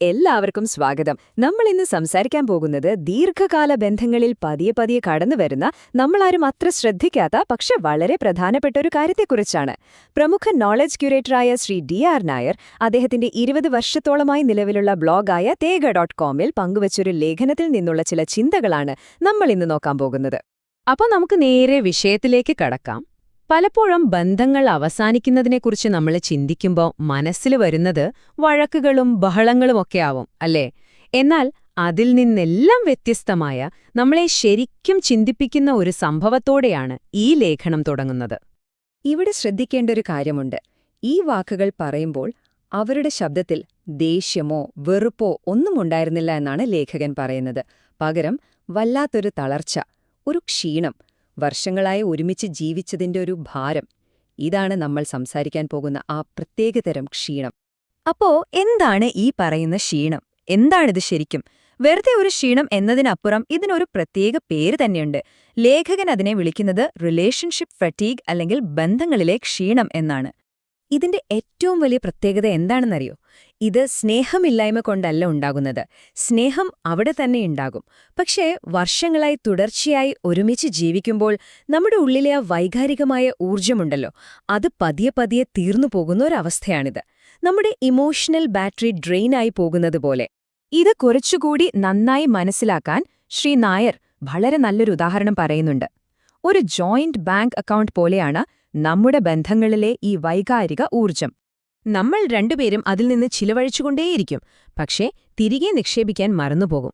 എല്ലാവർക്കും സ്വാഗതം. നമ്മൾ ഇന്ന് സംസാരിക്കാൻ പോകുന്നത് ദീർഘകാല ബന്ധങ്ങളിൽ പതിയെ പതിയെ കടന്നുവരുന്ന നമ്മളാരും അത്ര ശ്രദ്ധിക്കാത്ത പക്ഷെ വളരെ പ്രധാനപ്പെട്ട ഒരു കാര്യത്തെക്കുറിച്ചാണ്. പ്രമുഖ നോളജ് ക്യൂറേറ്ററായ ശ്രീ ഡി ആർ നായർ അദ്ദേഹത്തിന്റെ ഇരുപത് വർഷത്തോളമായി നിലവിലുള്ള ബ്ലോഗായ തേഗ ഡോട്ട് കോമിൽ പങ്കുവച്ചൊരു ലേഖനത്തിൽ നിന്നുള്ള ചില ചിന്തകളാണ് നമ്മൾ ഇന്ന് നോക്കാൻ പോകുന്നത്. അപ്പോൾ നമുക്ക് നേരെ വിഷയത്തിലേക്ക് കടക്കാം. പലപ്പോഴും ബന്ധങ്ങൾ അവസാനിക്കുന്നതിനെക്കുറിച്ച് നമ്മൾ ചിന്തിക്കുമ്പോൾ മനസ്സിൽ വരുന്നത് വഴക്കുകളും ബഹളങ്ങളുമൊക്കെ ആവും അല്ലേ? എന്നാൽ അതിൽ നിന്നെല്ലാം വ്യത്യസ്തമായ നമ്മളെ ശരിക്കും ചിന്തിപ്പിക്കുന്ന ഒരു സംഭവത്തോടെയാണ് ഈ ലേഖനം തുടങ്ങുന്നത്. ഇവിടെ ശ്രദ്ധിക്കേണ്ട ഒരു കാര്യമുണ്ട്. ഈ വാക്കുകൾ പറയുമ്പോൾ അവരുടെ ശബ്ദത്തിൽ ദേഷ്യമോ വെറുപ്പോ ഒന്നും ഉണ്ടായിരുന്നില്ല എന്നാണ് ലേഖകൻ പറയുന്നത്. പകരം വല്ലാത്തൊരു തളർച്ച ഒരു ക്ഷീണം വർഷങ്ങളായി ഒരുമിച്ച് ജീവിച്ചതിന്റെ ഒരു ഭാരം. ഇതാണ് നമ്മൾ സംസാരിക്കാൻ പോകുന്ന ആ പ്രത്യേകതരം ക്ഷീണം. അപ്പോ എന്താണ് ഈ പറയുന്ന ക്ഷീണം? എന്താണിത് ശരിക്കും? വെറുതെ ഒരു ക്ഷീണം എന്നതിനപ്പുറം ഇതിനൊരു പ്രത്യേക പേര് തന്നെയുണ്ട്. ലേഖകൻ അതിനെ വിളിക്കുന്നത് റിലേഷൻഷിപ്പ് ഫറ്റീഗ് അല്ലെങ്കിൽ ബന്ധങ്ങളിലെ ക്ഷീണം എന്നാണ്. ഇതിന്റെ ഏറ്റവും വലിയ പ്രത്യേകത എന്താണെന്നറിയോ? ഇത് സ്നേഹമില്ലായ്മ കൊണ്ടല്ല ഉണ്ടാകുന്നത്. സ്നേഹം അവിടെ തന്നെ ഉണ്ടാകും. പക്ഷേ വർഷങ്ങളായി തുടർച്ചയായി ഒരുമിച്ച് ജീവിക്കുമ്പോൾ നമ്മുടെ ഉള്ളിലെ ആ വൈകാരികമായ ഊർജമുണ്ടല്ലോ അത് പതിയെ പതിയെ തീർന്നു പോകുന്ന ഒരവസ്ഥയാണിത്. നമ്മുടെ ഇമോഷണൽ ബാറ്ററി ഡ്രെയിനായി പോകുന്നത് പോലെ. ഇത് കുറച്ചുകൂടി നന്നായി മനസ്സിലാക്കാൻ ശ്രീ നായർ വളരെ നല്ലൊരു ഉദാഹരണം പറയുന്നുണ്ട്. ഒരു ജോയിന്റ് ബാങ്ക് അക്കൗണ്ട് പോലെയാണ് നമ്മുടെ ബന്ധങ്ങളിലെ ഈ വൈകാരിക ഊർജം നമ്മൾ രണ്ടുപേരും അതിൽ നിന്ന് ചിലവഴിച്ചുകൊണ്ടേയിരിക്കും പക്ഷേ തിരികെ നിക്ഷേപിക്കാൻ മറന്നുപോകും.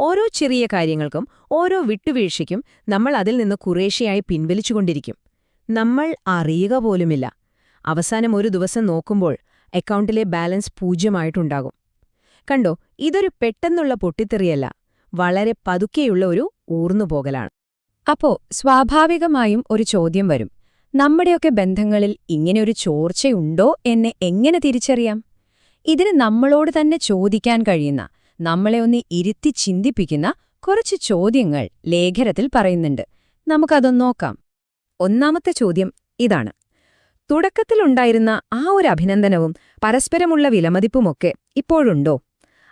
ഓരോ ചെറിയ കാര്യങ്ങൾക്കും ഓരോ വിട്ടുവീഴ്ചയ്ക്കും നമ്മൾ അതിൽ നിന്ന് കുറേശ്ശയായി പിൻവലിച്ചുകൊണ്ടിരിക്കും. നമ്മൾ അറിയുക പോലുമില്ല. അവസാനം ഒരു ദിവസം നോക്കുമ്പോൾ അക്കൗണ്ടിലെ ബാലൻസ് പൂജ്യമായിട്ടുണ്ടാകും. കണ്ടോ ഇതൊരു പെട്ടെന്നുള്ള പൊട്ടിത്തെറിയല്ല വളരെ പതുക്കെയുള്ള ഒരു ഊർന്നുപോകലാണ്. അപ്പോ സ്വാഭാവികമായും ഒരു ചോദ്യം വരും. നമ്മുടെയൊക്കെ ബന്ധങ്ങളിൽ ഇങ്ങനെയൊരു ചോർച്ചയുണ്ടോ എന്ന് എങ്ങനെ തിരിച്ചറിയാം? ഇതിന് നമ്മളോട് തന്നെ ചോദിക്കാൻ കഴിയുന്ന നമ്മളെ ഒന്ന് ഇരുത്തി ചിന്തിപ്പിക്കുന്ന കുറച്ച് ചോദ്യങ്ങൾ ലേഖനത്തിൽ പറയുന്നുണ്ട്. നമുക്കതൊന്ന് നോക്കാം. ഒന്നാമത്തെ ചോദ്യം ഇതാണ്. തുടക്കത്തിലുണ്ടായിരുന്ന ആ ഒരു അഭിനന്ദനവും പരസ്പരമുള്ള വിലമതിപ്പുമൊക്കെ ഇപ്പോഴുണ്ടോ?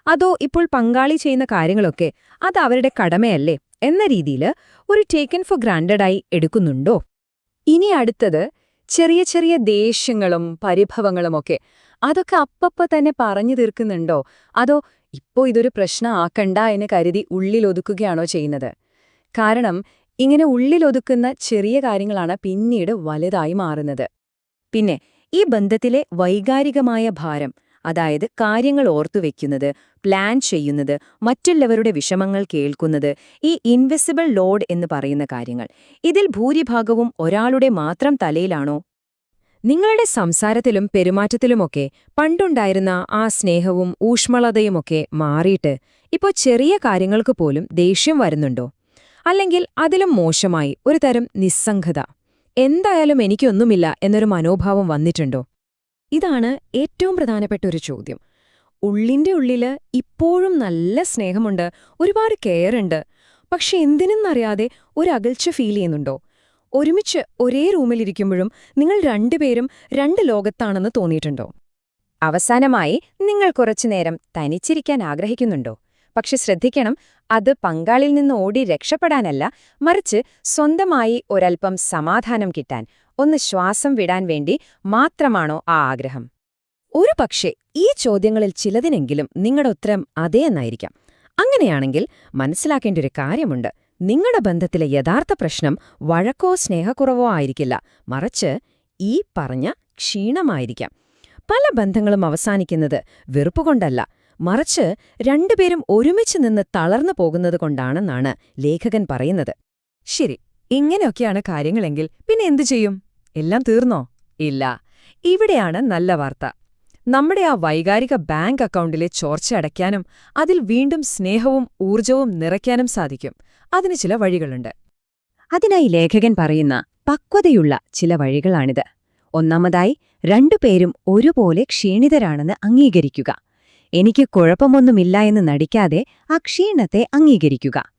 അതോ ഇപ്പോൾ പങ്കാളി ചെയ്യുന്ന കാര്യങ്ങളൊക്കെ അത് അവരുടെ കടമയല്ലേ എന്ന രീതിയിൽ ഒരു ടേക്കൻ ഫോർ ഗ്രാൻഡഡായി എടുക്കുന്നുണ്ടോ? ഇനി അടുത്തത് ചെറിയ ചെറിയ ദേഷ്യങ്ങളും പരിഭവങ്ങളുമൊക്കെ. അതൊക്കെ അപ്പപ്പ തന്നെ പറഞ്ഞു തീർക്കുന്നുണ്ടോ? അതോ ഇപ്പോ ഇതൊരു പ്രശ്നമാക്കണ്ട എന്ന് കരുതി ഉള്ളിലൊതുക്കുകയാണോ ചെയ്യുന്നത്? കാരണം ഇങ്ങനെ ഉള്ളിലൊതുക്കുന്ന ചെറിയ കാര്യങ്ങളാണ് പിന്നീട് വലുതായി മാറുന്നത്. പിന്നെ ഈ ബന്ധത്തിലെ വൈകാരികമായ ഭാരം അതായത് കാര്യങ്ങൾ ഓർത്തു ഓർത്തുവെക്കുന്നത് പ്ലാൻ ചെയ്യുന്നത് മറ്റുള്ളവരുടെ വിഷമങ്ങൾ കേൾക്കുന്നത് ഈ ഇൻവെസിബിൾ ലോഡ് എന്ന് പറയുന്ന കാര്യങ്ങൾ. ഇതിൽ ഭൂരിഭാഗവും ഒരാളുടെ മാത്രം തലയിലാണോ? നിങ്ങളുടെ സംസാരത്തിലും പെരുമാറ്റത്തിലുമൊക്കെ പണ്ടുണ്ടായിരുന്ന ആ സ്നേഹവും ഊഷ്മളതയുമൊക്കെ മാറിയിട്ട് ഇപ്പോൾ ചെറിയ കാര്യങ്ങൾക്ക് പോലും ദേഷ്യം വരുന്നുണ്ടോ? അല്ലെങ്കിൽ അതിലും മോശമായി ഒരു തരം നിസ്സംഗത? എന്തായാലും എനിക്കൊന്നുമില്ല എന്നൊരു മനോഭാവം വന്നിട്ടുണ്ടോ? ഇതാണ് ഏറ്റവും പ്രധാനപ്പെട്ട ഒരു ചോദ്യം. ഉള്ളിന്റെ ഉള്ളിൽ ഇപ്പോഴും നല്ല സ്നേഹമുണ്ട് ഒരുപാട് കെയർ ഉണ്ട്. പക്ഷെ എന്തിനെന്നറിയാതെ ഒരു അകൽച്ച ഫീൽ ചെയ്യുന്നുണ്ടോ? ഒരുമിച്ച് ഒരേ റൂമിലിരിക്കുമ്പോഴും നിങ്ങൾ രണ്ടുപേരും രണ്ട് ലോകത്താണെന്ന് തോന്നിയിട്ടുണ്ടോ? അവസാനമായി നിങ്ങൾ കുറച്ചുനേരം തനിച്ചിരിക്കാൻ ആഗ്രഹിക്കുന്നുണ്ടോ? പക്ഷെ ശ്രദ്ധിക്കണം അത് പങ്കാളിൽ നിന്ന് ഓടി രക്ഷപ്പെടാനല്ല മറിച്ച് സ്വന്തമായി ഒരൽപ്പം സമാധാനം കിട്ടാൻ ഒന്ന് ശ്വാസം വിടാൻ വേണ്ടി മാത്രമാണോ ആ ആഗ്രഹം? ഒരു പക്ഷേ ഈ ചോദ്യങ്ങളിൽ ചിലതിനെങ്കിലും നിങ്ങളുടെ ഉത്തരം അതേ എന്നായിരിക്കാം. അങ്ങനെയാണെങ്കിൽ മനസ്സിലാക്കേണ്ട ഒരു കാര്യമുണ്ട്. നിങ്ങളുടെ ബന്ധത്തിലെ യഥാർത്ഥ പ്രശ്നം വഴക്കോ സ്നേഹക്കുറവോ ആയിരിക്കില്ല. മറിച്ച് ഈ പറഞ്ഞ ക്ഷീണമായിരിക്കാം. പല ബന്ധങ്ങളും അവസാനിക്കുന്നത് വെറുപ്പുകൊണ്ടല്ല. മറിച്ച് രണ്ടുപേരും ഒരുമിച്ച് നിന്ന് തളർന്നു പോകുന്നത് കൊണ്ടാണെന്നാണ് ലേഖകൻ പറയുന്നത്. ശരി ഇങ്ങനെയൊക്കെയാണ് കാര്യങ്ങളെങ്കിൽ പിന്നെ എന്തു ചെയ്യും? എല്ലാം തീർന്നോ? ഇല്ല. ഇവിടെയാണ് നല്ല വാർത്ത. നമ്മുടെ ആ വൈകാരിക ബാങ്ക് അക്കൗണ്ടിലെ ചോർച്ച അടയ്ക്കാനും അതിൽ വീണ്ടും സ്നേഹവും ഊർജവും നിറയ്ക്കാനും സാധിക്കും. അതിന് ചില വഴികളുണ്ട്. അതിനായി ലേഖകൻ പറയുന്ന പക്വതയുള്ള ചില വഴികളാണിത്. ഒന്നാമതായി രണ്ടുപേരും ഒരുപോലെ ക്ഷീണിതരാണെന്ന് അംഗീകരിക്കുക. എനിക്ക് കുഴപ്പമൊന്നുമില്ല എന്ന് നടിക്കാതെ ആ ക്ഷീണത്തെ അംഗീകരിക്കുക.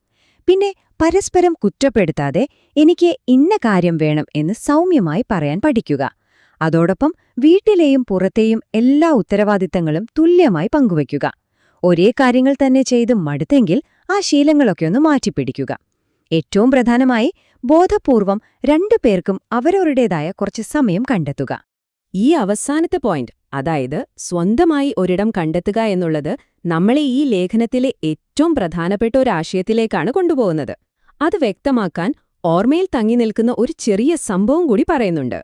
പിന്നെ പരസ്പരം കുറ്റപ്പെടുത്താതെ എനിക്ക് ഇന്ന കാര്യം വേണം എന്ന് സൗമ്യമായി പറയാൻ പഠിക്കുക. അതോടൊപ്പം വീട്ടിലെയും പുറത്തെയും എല്ലാ ഉത്തരവാദിത്തങ്ങളും തുല്യമായി പങ്കുവയ്ക്കുക. ഒരേ കാര്യങ്ങൾ തന്നെ ചെയ്ത് മടുത്തെങ്കിൽ ആ ശീലങ്ങളൊക്കെ ഒന്ന് മാറ്റിപ്പിടിക്കുക. ഏറ്റവും പ്രധാനമായി ബോധപൂർവം രണ്ടു പേർക്കും അവരവരുടേതായ കുറച്ച് സമയം കണ്ടെത്തുക. ഈ അവസാനത്തെ പോയിന്റ് അതായത് സ്വന്തമായി ഒരിടം കണ്ടെത്തുക എന്നുള്ളത് നമ്മളെ ഈ ലേഖനത്തിലെ ഏറ്റവും പ്രധാനപ്പെട്ട ഒരു ആശയത്തിലേക്കാണ് കൊണ്ടുപോകുന്നത്. അത് വ്യക്തമാക്കാൻ ഓർമ്മയിൽ തങ്ങി നിൽക്കുന്ന ഒരു ചെറിയ സംഭവം കൂടി പറയുന്നുണ്ട്.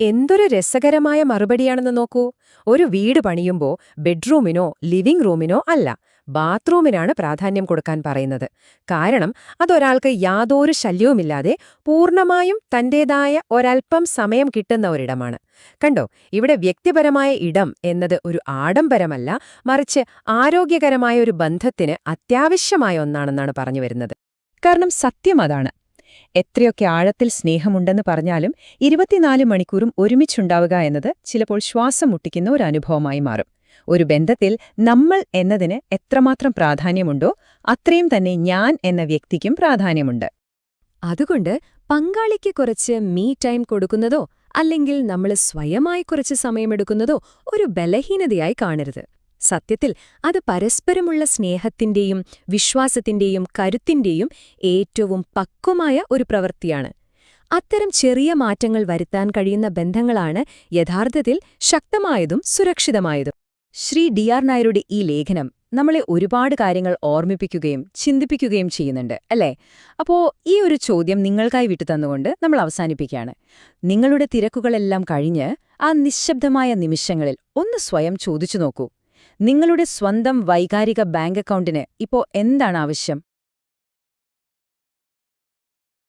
എന്തൊരു രസകരമായ മറുപടിയാണെന്ന് നോക്കൂ. ഒരു വീട് പണിയുമ്പോൾ ബെഡ്റൂമിനോ ലിവിംഗ് റൂമിനോ അല്ല ബാത്റൂമിനാണ് പ്രാധാന്യം കൊടുക്കാൻ പറയുന്നത്. കാരണം അതൊരാൾക്ക് യാതൊരു ശല്യവുമില്ലാതെ പൂർണമായും തന്റേതായ ഒരൽപ്പം സമയം കിട്ടുന്ന ഒരിടമാണ്. കണ്ടോ? ഇവിടെ വ്യക്തിപരമായ ഇടം എന്നത് ഒരു ആഡംബരമല്ല മറിച്ച് ആരോഗ്യകരമായ ഒരു ബന്ധത്തിന് അത്യാവശ്യമായ ഒന്നാണെന്നാണ് പറഞ്ഞു വരുന്നത്. കാരണം സത്യം അതാണ്. എത്രയൊക്കെ ആഴത്തിൽ സ്നേഹമുണ്ടെന്ന് പറഞ്ഞാലും ഇരുപത്തിനാല് മണിക്കൂറും ഒരുമിച്ചുണ്ടാവുക എന്നത് ചിലപ്പോൾ ശ്വാസം മുട്ടിക്കുന്ന ഒരു അനുഭവമായി മാറും. ഒരു ബന്ധത്തിൽ നമ്മൾ എന്നതിന് എത്രമാത്രം പ്രാധാന്യമുണ്ടോ അത്രയും തന്നെ ഞാൻ എന്ന വ്യക്തിക്കും പ്രാധാന്യമുണ്ട്. അതുകൊണ്ട് പങ്കാളിക്ക് കുറച്ച് മീ ടൈം കൊടുക്കുന്നതോ അല്ലെങ്കിൽ നമ്മൾ സ്വയമായി കുറച്ച് സമയമെടുക്കുന്നതോ ഒരു ബലഹീനതയായി കാണരുത്. സത്യത്തിൽ അത് പരസ്പരമുള്ള സ്നേഹത്തിന്റെയും വിശ്വാസത്തിന്റെയും കരുത്തിന്റെയും ഏറ്റവും പക്വമായ ഒരു പ്രവൃത്തിയാണ്. അത്തരം ചെറിയ മാറ്റങ്ങൾ വരുത്താൻ കഴിയുന്ന ബന്ധങ്ങളാണ് യഥാർത്ഥത്തിൽ ശക്തമായതും സുരക്ഷിതമായതും. ശ്രീ ഡി ആർ നായരുടെ ഈ ലേഖനം നമ്മളെ ഒരുപാട് കാര്യങ്ങൾ ഓർമ്മിപ്പിക്കുകയും ചിന്തിപ്പിക്കുകയും ചെയ്യുന്നുണ്ട് അല്ലേ? അപ്പോൾ ഈ ഒരു ചോദ്യം നിങ്ങൾക്കായി വിട്ടുതന്നുകൊണ്ട് നമ്മൾ അവസാനിപ്പിക്കുകയാണ്. നിങ്ങളുടെ തിരക്കുകളെല്ലാം കഴിഞ്ഞ് ആ നിശബ്ദമായ നിമിഷങ്ങളിൽ ഒന്ന് സ്വയം ചോദിച്ചു നോക്കൂ. നിങ്ങളുടെ സ്വന്തം വൈകാരിക ബാങ്ക് അക്കൗണ്ടിന് ഇപ്പോ എന്താണ് ആവശ്യം?